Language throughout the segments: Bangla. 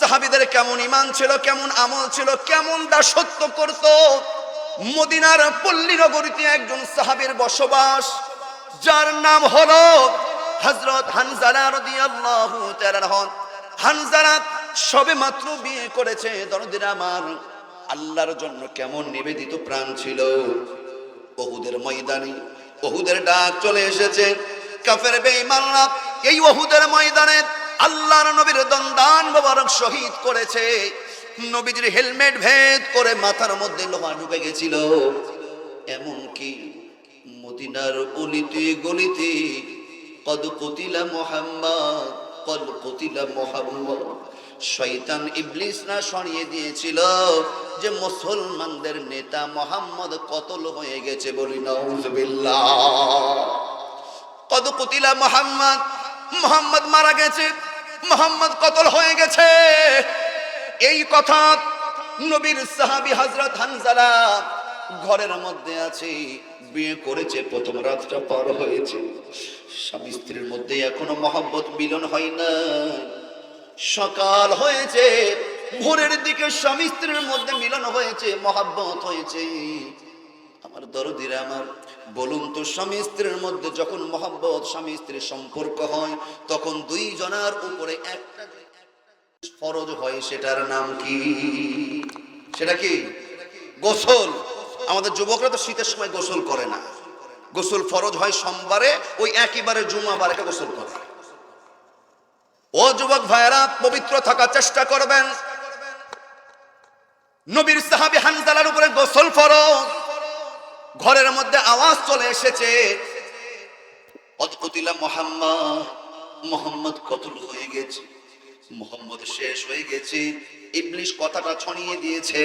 সাহাবিদের কেমন ইমান ছিল, কেমন আমল ছিল, কেমন দাসত্ব করত? মদিনার পল্লী নগরীতে একজন সাহাবীর বসবাস, যার নাম হলো হযরত হানজালা রাদিয়াল্লাহু তাআলা হন হানজালা সবে মাত্র বিয়ে করেছে আল্লাহর জন্য কেমন নিবেদিত প্রাণ ছিল। ওহুদের ময়দানে ওহুদের ডাক চলে এসেছে। কাফের বেঈমানরা এই ওহুদের ময়দানে আল্লাহর নবীর দন্দান মোবারক শহীদ করেছে। নবীজির হেলমেট ভেদ করে মাথার মধ্যে লোমা ঢুকে গেছিল। এমনকি মদিনার অলিতে গলিতে, কদ কতিলা মোহাম্মদ, কদ কতিলা মোহাম্মদ শয়তান ইবলিস না সরিয়ে দিয়েছিল যে মুসলমানদের নেতা মোহাম্মদ কতল হয়ে গেছে বলি নাউজুবিল্লাহ। কদ কুতিলা মোহাম্মদ মোহাম্মদ মারা গেছে মোহাম্মদ কতল হয়ে গেছে? এই কথা নবীর সাহাবী হযরত হানজালা ঘরের মধ্যে আছে, বিয়ে করেছে, প্রথম রাতটা পার হয়েছে। স্বামী স্ত্রীর মধ্যে এখনও মহব্বত মিলন হয় না। সকাল হয়েছে, ভোরের দিকে স্বামী স্ত্রীর মধ্যে মিলন হয়েছে, মহাব্বত হয়েছে। আমার দরদিরা আমার বলুন তো, স্বামী স্ত্রীর মধ্যে যখন মহাব্বত, স্বামী স্ত্রীর সম্পর্ক হয়, তখন দুই জনার উপরে একটা ফরজ হয়, সেটার নাম কি? সেটা কি? গোসল। আমাদের যুবকরা তো শীতের সময় গোসল করে না। গোসল ফরজ হয় সোমবারে, ওই একইবারে জুমাবারে গোসল করে। ও যুবক ভাইয়েরা, পবিত্র থাকার চেষ্টা করবেন। নবীর সাহাবী হানজালার উপরে গোসল ফরজ। ঘরের মধ্যে আওয়াজ চলে এসেছে। অদ্ভুতিলা মোহাম্মদ মোহাম্মদ কতল হয়ে গেছে, মোহাম্মদ শেষ হয়ে গেছে, ইবলিশ কথাটা ছড়িয়ে দিয়েছে।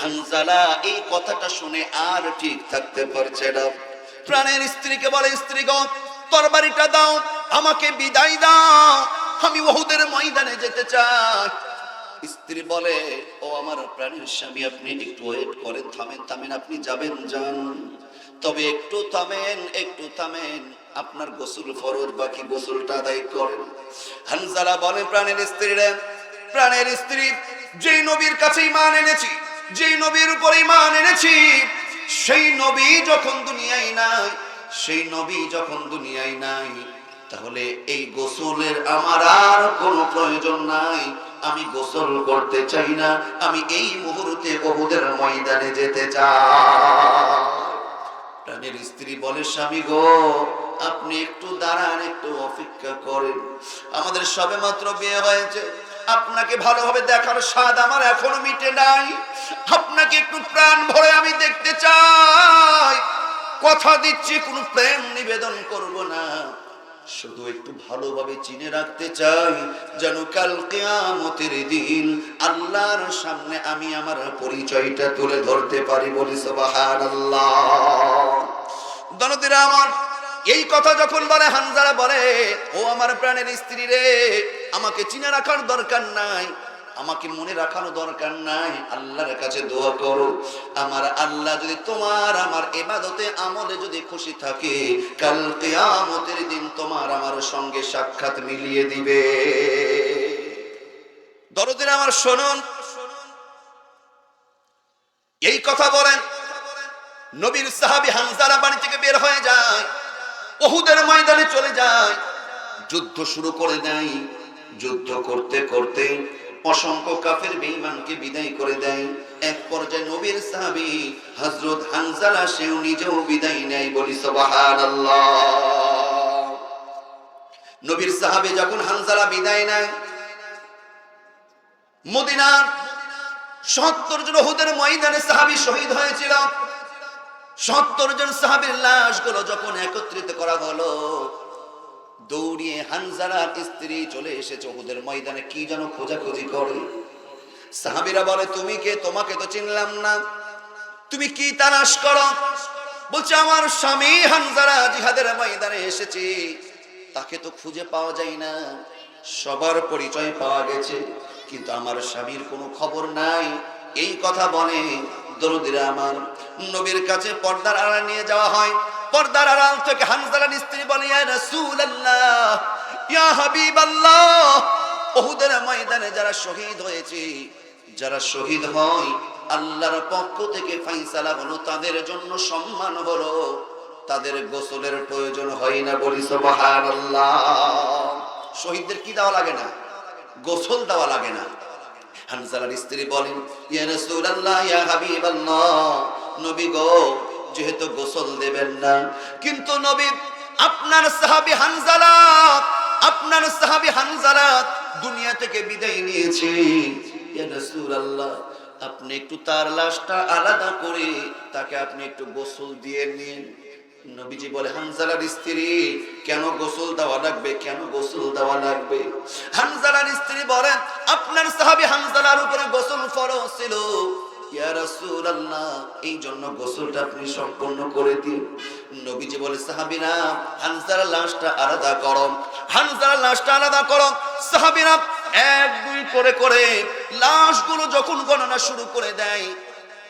হানজালা, এই কথাটা শুনে আর ঠিক থাকতে পারছে না। প্রাণের স্ত্রীকে বলে স্ত্রীগণ তরবারিটা দাও, আমাকে বিদায় দাও, আমি ওহুদের ময়দানে যেতে চাই। স্ত্রী বলে, ও আমার প্রাণের স্বামী, আপনি একটু ওয়েট করেন, থামেন থামেন, আপনি যাবেন, যান। তবে একটু থামেন একটু থামেন, আপনার গোসল ফরজ, বাকি গোসলটা আদায় করেন। হানজালা বলে, প্রাণের স্ত্রীরা প্রাণের স্ত্রী, যেই নবীর কাছে ইমান এনেছি, যেই নবীর উপর ইমান এনেছি, সেই নবী যখন দুনিয়ায় নাই, সেই নবী যখন দুনিয়ায় নাই, তাহলে এই গোসলের আমার আর কোনো প্রয়োজন নাই। আমি গোসল করতে চাই না। আমি এই মুহূর্তে বহুদের ময়দানে যেতে চাই। স্ত্রী বলে, স্বামী গো, আপনি একটু দাঁড়ান, একটু অপেক্ষা করেন। আমাদের সবে মাত্র বিয়ে হয়েছে। আপনাকে ভালোভাবে দেখার স্বাদ আমার এখনও মিটে নাই। আপনাকে একটু প্রাণ ভরে আমি দেখতে চাই। কথা দিচ্ছি, কোনো প্রেম নিবেদন করব না। শুধু একটু ভালোভাবে চিনে রাখতে চাই, যেন কাল কেয়ামতের দিন আল্লাহর সামনে আমি আমার পরিচয়টা তুলে ধরতে পারি বলি দনদিরা আমার, এই কথা যখন বলে, হানজারা বলে, ও আমার প্রাণের স্ত্রী রে, আমাকে চিনে রাখার দরকার নাই। আমাকে মনে রাখানো দরকার নাই। আল্লাহর কাছে দোয়া করো। আমার আল্লাহ যদি তোমার আমার এবাদতে আমলে যদি খুশি থাকে, কাল কিয়ামতের দিন তোমার আমার সঙ্গে সাক্ষাৎ মিলিয়ে দিবে। দরদিন আমার শুনুন। এই কথা বলেন, নবীর সাহাবী হানজালা বাড়ি থেকে বের হয়ে যায় ওহুদের ময়দানে চলে যায়, যুদ্ধ শুরু করে দেয়। যুদ্ধ করতে করতে অসংখ্য কাফের বেঈমানকে বিদায় করে দেয়। এক পর্যায়ে নবীর সাহাবী হযরত হানজালা, সেও নিজেও বিদায় নেয় বলি, সুবহানাল্লাহ। নবীর সাহাবী যখন হানজালা বিদায় নেয়, মদিনার সত্তর জন ওহুদের ময়দানে সাহাবী শহীদ হয়েছিল। সত্তর জন সাহাবীর লাশগুলো যখন একত্রিত করা হলো দৌড়িয়ে হানজালার স্ত্রী চলে এসেছে ওহুদের ময়দানে, কি যেন খোঁজাখুঁজি করে। সাহাবীরা বলে, তুমি কে? তোমাকে তো চিনলাম না। তুমি কি তালাশ করো? বলছে, আমার স্বামী হানজারা জিহাদের ময়দানে এসেছে। তাকে তো খুঁজে পাওয়া যায় না। সবার পরিচয় পাওয়া গেছে, কিন্তু আমার স্বামীর কোনো খবর নাই। এই কথা বলে দরদিরা আমার নবীর কাছে পর্দার আড়াল নিয়ে যাওয়া হয়। পর্দার আড়াল থেকে হানজালার স্ত্রী বলে ইয়া ময়দানে যারা শহীদ হয়েছে, যারা শহীদ হয়, আল্লাহর পক্ষ থেকে ফাইসালা হলো, তাদের জন্য সম্মান হলো, তাদের গোসলের প্রয়োজন হয় না বলি শহীদদের কি দেওয়া লাগে না? গোসল দেওয়া লাগে না। হানজালার স্ত্রী বলেন, ইয়া রাসূলুল্লাহ, ইয়া হাবিবাল্লাহ, নবী গো যেহেতু গোসল দেবেন না। কিন্তু নবী, আপনার সাহাবী হানজালা, আপনার সাহাবী হানজালা দুনিয়া থেকে বিদায় নিয়েছে। আপনি একটু তার লাশটা আলাদা করে তাকে আপনি একটু গোসল দিয়ে নিন। নবীজি বলে, হানজালার স্ত্রী, কেন গোসল দেওয়া লাগবে? কেন গোসল দেওয়া লাগবে? হানজালার স্ত্রী বলেন, আপনার সাহাবী হানজালার উপরে গোসল ফরজ ছিল। এই জন্য গোসলটা আপনি সম্পূর্ণ করে দিন। নবীজি বলে, সাহাবীরা হানজালার লাশটা আলাদা করো। হানজালার লাশটা আলাদা করো। সাহাবীরা এক দুই করে করে লাশগুলো যখন গণনা শুরু করে দেয়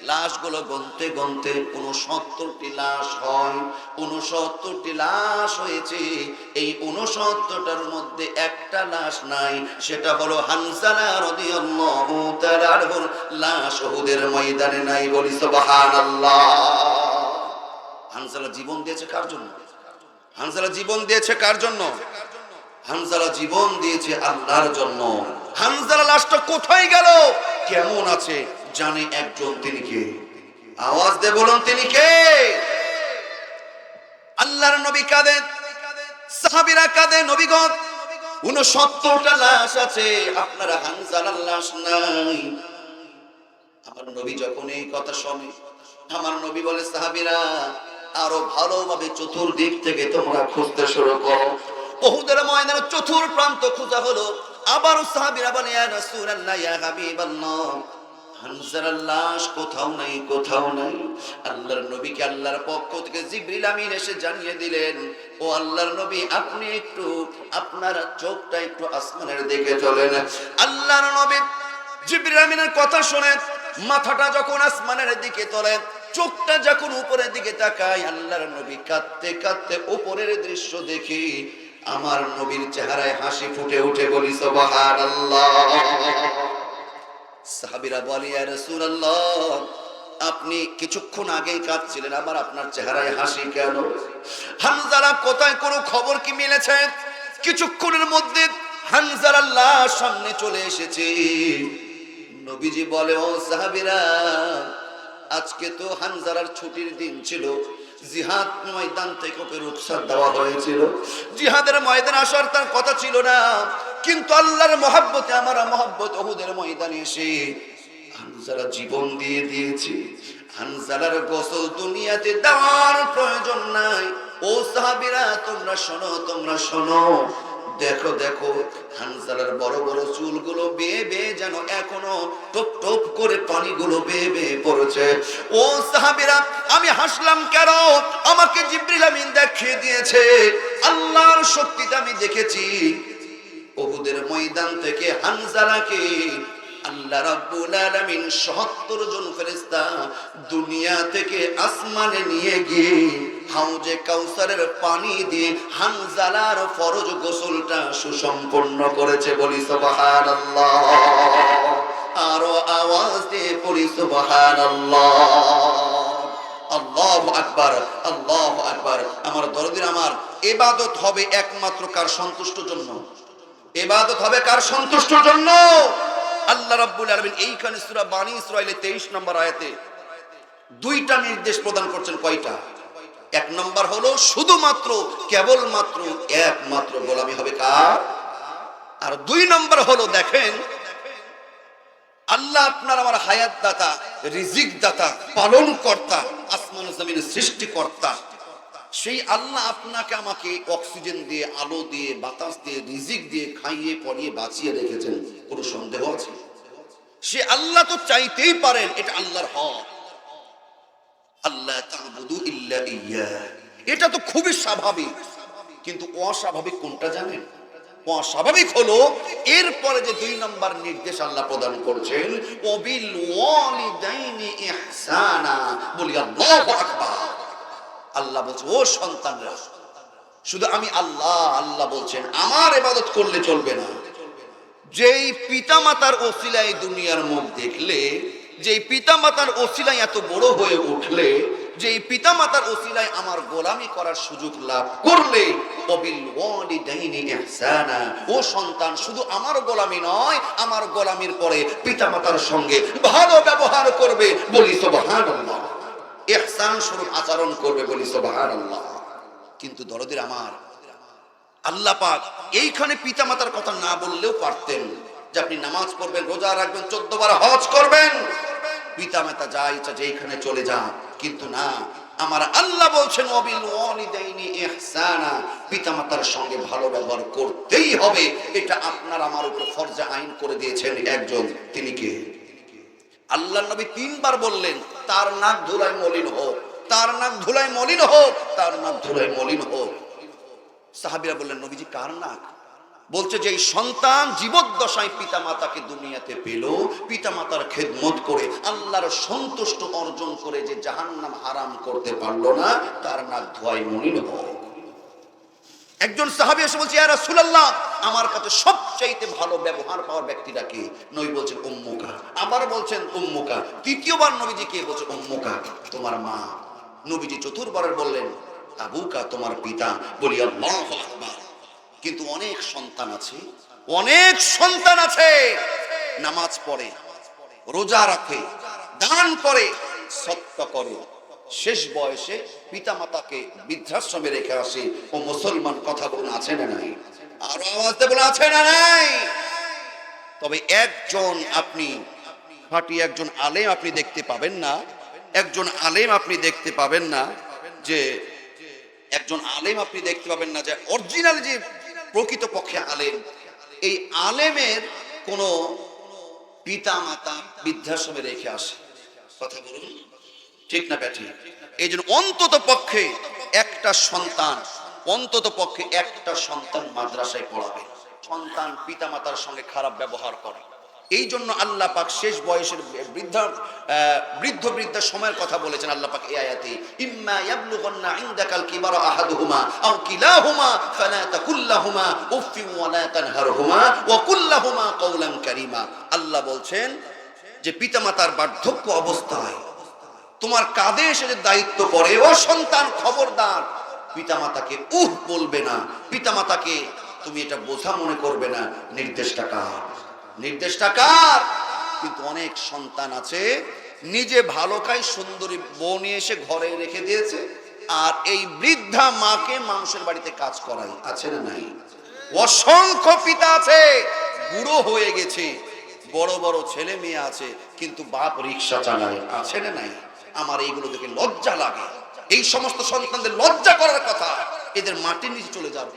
লাশগুলো গনতে গনতে উনসত্তরটি লাশ হয়। উনসত্তরটি লাশ হয়েছে। এই উনসত্তরটার মধ্যে একটা লাশ নাই, সেটা হলো তাআলার লাশ ওহুদের ময়দানে নাই বলি হানজালা জীবন দিয়েছে কার জন্য? হানসালা জীবন দিয়েছে কার জন্য? হানজালা জীবন দিয়েছে আল্লাহর জন্য। হানজালা লাশটা কোথায় গেল? কেমন আছে? জানে একজন তিনি কে? আওয়াজ দে বলুন, তিনি কে? আল্লাহর নবী কাঁদেন সাহাবিরা কাঁদে, নবীগণ, উনসত্তরটা লাশ আছে, আপনারা হানজালার লাশ নাই। আমার নবী যখন এই কথা শোনে, আমার নবী বলে, সাহাবিরা, আরও ভালোভাবে চতুর্দিক থেকে তোমরা খুঁজতে শুরু করো। বহুদের চতুর প্রান্ত খোঁজা হলো আবার সাহাবিরা বলে, ইয়া হানজালার লাশ কোথাও নাই কোথাও নাই। আল্লাহর নবীকে আল্লাহর পক্ষ থেকে জিবরিল আমিন এসে জানিয়ে দিলেন, ও আল্লাহর নবী, আপনি একটু আপনার চোখটা একটু আসমানের দিকে চলেন আল্লাহর নবী জিবরিল আমিনের কথা শুনে মাথাটা যখন আসমানের দিকে তোলেন, চোখটা যখন উপরের দিকে তাকায়, আল্লাহর নবী কাঁদতে কাঁদতে উপরের দৃশ্য দেখি, আমার নবীর চেহারায় হাসি ফুটে উঠে বলি, সুবহানাল্লাহ। সাহাবিরা বলে আপনি কিছুক্ষণ আগেই কাঁদছিলেন আবার আপনার চেহারায় হাসি কেন? হানজারা কোথায়, কোনো খবর কি মিলেছে? কিছুক্ষণের মধ্যে হানজারা লাশ সামনে চলে এসেছে। নবীজি বলে, ও সাহাবিরা আজকে তো হানজালার ছুটির দিন ছিল। জিহাদ ময়দান থেকে ওকে রুখসাত দেওয়া হয়েছিল। জিহাদের ময়দান আসার তার কথা ছিল না। কিন্তু আল্লাহর মহাব্বতে, আমার মহাব্বত ওহুদের ময়দানে এসে হানজালা জীবন দিয়ে দিয়েছে। হানজালার গোসল দুনিয়াতে দেওয়ার প্রয়োজন নাই। ও সাহাবিরা, তোমরা শোনো তোমরা শোনো। দেখো দেখো হানসালার বড় বড় চুলগুলো বেয়ে বেয়ে যেন এখনও টপ টপ করে পানিগুলো বেয়ে বেয়ে পড়েছে। ও সাহাবিরা, আমি হাসলাম কেন? আমাকে জিব্রিল আমিন দেখিয়ে দিয়েছে। আল্লাহর শক্তিটা আমি দেখেছি। ওহুদের ময়দান থেকে হানজালাকে আল্লাহ রাব্বুল আলামিন ৭০ জন ফেরেশতা দুনিয়া থেকে আসমানে নিয়ে গিয়ে হাউজে কাউসারের পানি দিয়ে হানজালার ফরজ গোসলটা সুসম্পন্ন করেছে বলি সুবহানাল্লাহ। আরও আওয়াজ দিয়ে পড়ি সুবহানাল্লাহ। আল্লাহ আকবার আল্লাহ আকবার। আমার দরদির আমার, এবাদত হবে একমাত্র কার সন্তুষ্ট জন্য? এবাদত হবে কার সন্তুষ্ট জন্য? আল্লাহ রাব্বুল আলামিন এইখানে সূরা বানী ইসরাইলের 23 নম্বর আয়াতে দুইটা নির্দেশ প্রদান করছেন কয়টা? এক নম্বর হলো শুধুমাত্র, কেবলমাত্র, একমাত্র গোলামি হবে কার? আর দুই নম্বর হলো দেখেন, আল্লাহ আপনার আমার হায়াত দাতা রিজিক দাতা পালন কর্তা আসমান জমিনের সৃষ্টিকর্তা। সেই আল্লাহ আপনাকে আমাকে অক্সিজেন দিয়ে, আলো দিয়ে, বাতাস দিয়ে, রিজিক দিয়ে খাইয়ে পরিয়ে বাঁচিয়ে রেখেছেন। কোনো সন্দেহ আছে? সে আল্লাহ তো চাইতেই পারেন, এটা আল্লাহর হক। আল্লাহ ইল্লা ইয়্যা এটা তো খুবই স্বাভাবিক। কিন্তু অস্বাভাবিক কোনটা জানেন? অস্বাভাবিক হলো, এরপরে যে দুই নম্বর নির্দেশ আল্লাহ প্রদান করছেন আল্লাহ বলছে, ও সন্তানরা, শুধু আমি আল্লাহ আল্লাহ বলছেন, আমার ইবাদত করলে চলবে না। যেই পিতামাতার ওসিলায় দুনিয়ার মুখ দেখলে, যেই পিতামাতার ওসিলায় এত বড় হয়ে উঠলে, যেই পিতামাতার ওসিলায় আমার গোলামি করার সুযোগ লাভ করলে ও সন্তান, শুধু আমার গোলামি নয়, আমার গোলামির পরে পিতামাতার সঙ্গে ভালো ব্যবহার করবে বলি সুবহানাল্লাহ। ইহসান স্বরূপ আচরণ করবে বলি সুবহানাল্লাহ। কিন্তু দরদের আমার আল্লাহ পাক এইখানে পিতামাতার কথা না বললেও পারতেন। যে আপনি নামাজ পড়বেন, রোজা রাখবেন চোদ্দ বার হজ করবেন। পিতামাতা যা ইচ্ছা যেইখানে চলে যান। কিন্তু না, আমার আল্লাহ বলছেন ওয়ালিদাইনি ইহসানা। পিতামাতার সঙ্গে ভালো ব্যবহার করতেই হবে। এটা আপনার আমার উপর ফরজে আইন করে দিয়েছেন একজন। তিনি কে? আল্লাহ নবী তিনবার বললেন, তার নাক ধুলাই মলিন হোক, তার নাক ধুলাই মলিন হোক, তার নাক ধুলাই মলিন হোক। সাহাবিরা বললেন, নবীজি কার নাক? বলছে যে, এই সন্তান জীবদ্দশায় পিতা মাতাকে দুনিয়াতে পেল পিতা মাতার খেদমত করে, আল্লাহর সন্তুষ্ট অর্জন করে যে জাহান্নাম হারাম করতে পারল না, তার নাক ধোয়াই মলিন হোক একজন সাহাবী এসে বলছে, ইয়া রাসূলুল্লাহ, আমার কাছে সবচাইতে ভালো ব্যবহার পাওয়ার ব্যক্তিটা কে? নবী বলছেন, উম্মুকা। আবার বলছেন, উম্মুকা। তৃতীয়বার নবীজি কে? বলছে, উম্মুকা, তোমার মা। নবীজি চতুর্বারের বললেন আবুকা, তোমার পিতা বলি, আল্লাহু আকবার। কিন্তু অনেক সন্তান আছে, অনেক সন্তান আছে, নামাজ পড়ে, রোজা রাখে, দান করে সত্য করে। শেষ বয়সে পিতা মাতাকে বৃদ্ধাশ্রমে রেখে আসে ও মুসলমান কথা বলুন আছে না নাই? আরও আওয়াজ বলে আছে না নাই? তবে একজন আপনি ফাটি একজন আলেম আপনি দেখতে পাবেন না, একজন আলেম আপনি দেখতে পাবেন না যে একজন আলেম আপনি দেখতে পাবেন না যে অরিজিনাল যে প্রকৃত পক্ষে আলেম, এই আলেমের কোনো পিতা মাতা বৃদ্ধাশ্রমে রেখে আসে। কথা বলুন, ঠিক না ব্যাটি? এই জন্য অন্তত পক্ষে একটা সন্তান, অন্তত পক্ষে একটা সন্তান মাদ্রাসায় পড়াবে। সন্তান পিতা মাতার সঙ্গে খারাপ ব্যবহার করে। এই জন্য আল্লাহ পাক শেষ বয়সের বৃদ্ধ বৃদ্ধ বৃদ্ধা সময়ের কথা বলেছেন আল্লাহ পাক এই আয়াতে, ইম্মা ইয়াবলুগান্না ইনদাকাল কিবারা আহাদুহুমা, আও কিলাহুমা ফালা তাকুল্লাহুমা উফফিন ওয়া লা তানহারহুমা, ওয়া কুল্লাহুমা কওলান কারীমা। আল্লাহ বলছেন যে পিতামাতার বার্ধক্য অবস্থায় তোমার কাঁধে এসে যে দায়িত্ব পড়ে, ও সন্তান খবরদার, পিতামাতাকে উহ বলবে না। পিতামাতাকে তুমি এটা বোঝা মনে করবে না, নির্দেশটা কার? নির্দেশটা কার? কিন্তু অনেক সন্তান আছে, নিজে ভালো খায়, সুন্দরী বউ নিয়ে এসে ঘরে রেখে দিয়েছে, আর এই বৃদ্ধা মাকে মানুষের বাড়িতে কাজ করাই আছে না নাই? অসংখ্য পিতা আছে, বুড়ো হয়ে গেছে, বড় বড় ছেলে মেয়ে আছে, কিন্তু বাপ রিক্সা চালায়, আছে না নাই? আমার এইগুলো দেখে লজ্জা লাগে। এই সমস্ত সন্তানদের লজ্জা করার কথা, এদের মাটির নিচে চলে যাওয়ার